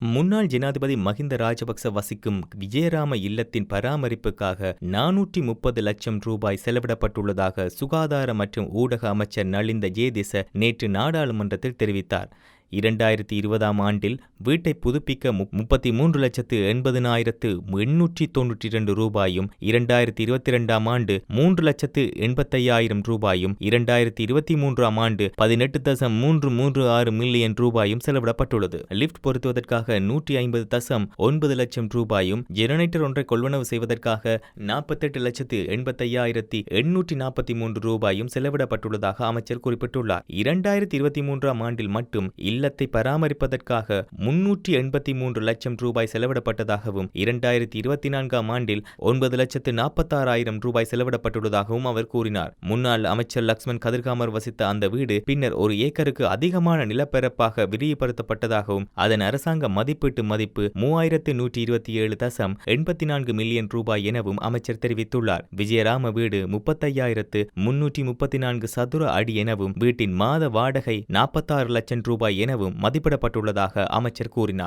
முன்னாள் ஜனாதிபதி மஹிந்த ராஜபக்ச வசிக்கும் விஜயராம இல்லத்தின் பராமரிப்புக்காக நானூற்றி முப்பது லட்சம் ரூபாய் செலவிடப்பட்டுள்ளதாக சுகாதார மற்றும் ஊடக அமைச்சர் நலிந்த ஜேதிச நேற்று நாடாளுமன்றத்தில் தெரிவித்தார். இரண்டாயிரத்தி இருபதாம் ஆண்டில் வீட்டை புதுப்பிக்க முப்பத்தி மூன்று லட்சத்து எண்பதினாயிரத்து எண்ணூற்றி தொன்னூற்றி இரண்டு ரூபாயும் இரண்டாயிரத்தி இருபத்தி இரண்டாம் ஆண்டு மூன்று லட்சத்து எண்பத்தையாயிரம் ரூபாயும் இரண்டாயிரத்தி இருபத்தி மூன்றாம் ஆண்டு பதினெட்டு தசம் மூன்று மூன்று ஆறு மில்லியன் ரூபாயும் செலவிடப்பட்டுள்ளது. லிப்ட் பொருத்துவதற்காக நூற்றி ஐம்பது தசம் ஒன்பது லட்சம் ரூபாயும் ஜெனரேட்டர் ஒன்றை கொள்வனவு செய்வதற்காக நாற்பத்தெட்டு லட்சத்து எண்பத்தையாயிரத்தி எண்ணூற்றி நாற்பத்தி மூன்று ரூபாயும் செலவிடப்பட்டுள்ளதாக அமைச்சர் குறிப்பிட்டுள்ளார். இரண்டாயிரத்தி இருபத்தி மூன்றாம் ஆண்டில் மட்டும் இல்லத்தை பராமரிப்பதற்காக முன்னூற்றி எண்பத்தி மூன்று லட்சம் ரூபாய் செலவிடப்பட்டதாகவும் இரண்டாயிரத்தி இருபத்தி நான்காம் ஆண்டில் ஒன்பது லட்சத்து நாற்பத்தாறாயிரம் ரூபாய் செலவிடப்பட்டுள்ளதாகவும் அவர் கூறினார். முன்னாள் அமைச்சர் லக்ஷ்மண் கதிர்காமர் வசித்த அந்த வீடு பின்னர் ஒரு ஏக்கருக்கு அதிகமான நிலப்பரப்பாக விரிவுபடுத்தப்பட்டதாகவும் அதன் அரசாங்க மதிப்பீட்டு மதிப்பு மூவாயிரத்து நூற்றி இருபத்தி ஏழு தசம் எண்பத்தி நான்கு மில்லியன் ரூபாய் எனவும் அமைச்சர் தெரிவித்துள்ளார். விஜயராம வீடு முப்பத்தையாயிரத்து முன்னூற்றி முப்பத்தி நான்கு சதுர அடி எனவும் வீட்டின் மாத வாடகை நாற்பத்தாறு லட்சம் ரூபாய் எனவும் மதிப்பிடப்பட்டுள்ளதாக அமைச்சர் கூறினார்.